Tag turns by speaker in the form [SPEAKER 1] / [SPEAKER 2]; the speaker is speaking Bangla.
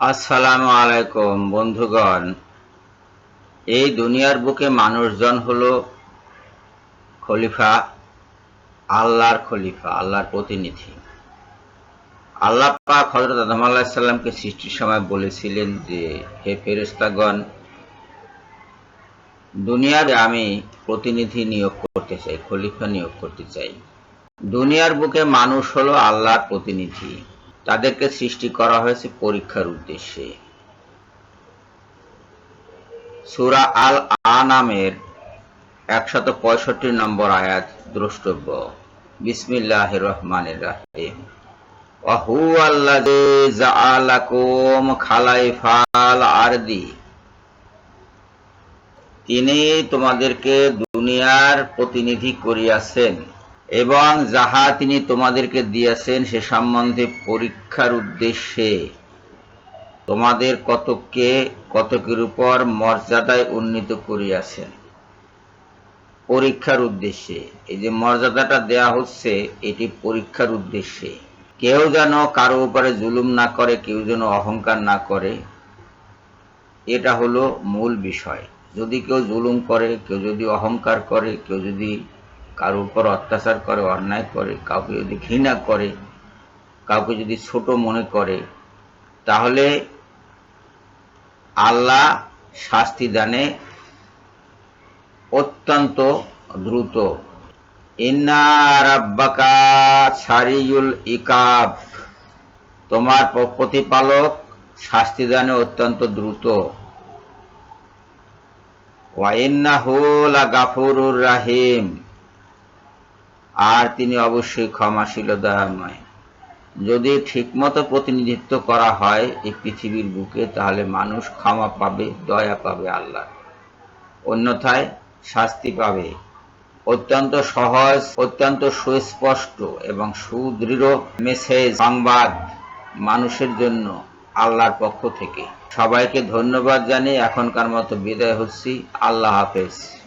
[SPEAKER 1] আসসালামু আলাইকুম, বন্ধুগণ। এই দুনিয়ার বুকে মানুষজন হলো খলিফা, আল্লাহর খলিফা, আল্লাহর প্রতিনিধি। আল্লাহ পাক হজরত আদম আল্লাহ সাল্লামকে সৃষ্টির সময় বলেছিলেন যে, হে ফেরেস্তাগণ দুনিয়ার আমি প্রতিনিধি নিয়োগ করতে চাই, খলিফা নিয়োগ করতে চাই। দুনিয়ার বুকে মানুষ হলো আল্লাহর প্রতিনিধি। তাদেরকে সৃষ্টি করা হয়েছে পরীক্ষার উদ্দেশ্যে। সুরা আল আনামের একশত পঁয়ষট্টি নম্বর আয়াত, দ্রষ্টব্য। বিসমিল্লাহ রহমান রাহিম। তিনি তোমাদেরকে দুনিয়ার প্রতিনিধি করিয়াছেন। এবং যাহা তিনি তোমাদেরকে দিয়েছেন সে সম্বন্ধে পরীক্ষার উদ্দেশ্যে। তোমাদের কতককে, কতকের উপর মর্যাদায় উন্নীত করিয়াছেন? পরীক্ষার উদ্দেশ্যে। এই যে মর্যাদাটা দেয়া হচ্ছে, এটি পরীক্ষার উদ্দেশ্যে। কেউ যেন কারও উপরে জুলুম না করে, কেউ যেন অহংকার না করে, এটা হলো মূল বিষয়। যদি কেউ জুলুম করে, কেউ যদি অহংকার করে, কেউ যদি কারোর উপর অত্যাচার করে, অন্যায় করে, কাউকে যদি ঘৃণা করে, কাউকে যদি ছোট মনে করে, তাহলে আল্লাহ শাস্তি দানে অত্যন্ত দ্রুত। ইন্না রাব্বাকা সারিউল ইকাব। তোমার প্রতিপালক শাস্তি দানে অত্যন্ত দ্রুত। ওয়াইন্নাহু লাগাফুরুর রাহিম। আর তিনি অবশ্যই ক্ষমাশীল দয়াময় যদি ঠিকমতো প্রতিনিধিত্ব করা হয় এই পৃথিবীর বুকে, তাহলে মানুষ ক্ষমা পাবে, দয়া পাবে আল্লাহ অন্যথায় শাস্তি পাবে। অত্যন্ত সহজ, অত্যন্ত সুস্পষ্ট এবং সুদৃঢ় মেসেজ সংবাদ মানুষের জন্য আল্লাহর পক্ষ থেকে। সবাইকে ধন্যবাদ জানিয়ে এখনকার মতো বিদায় হচ্ছি। আল্লাহ হাফেজ।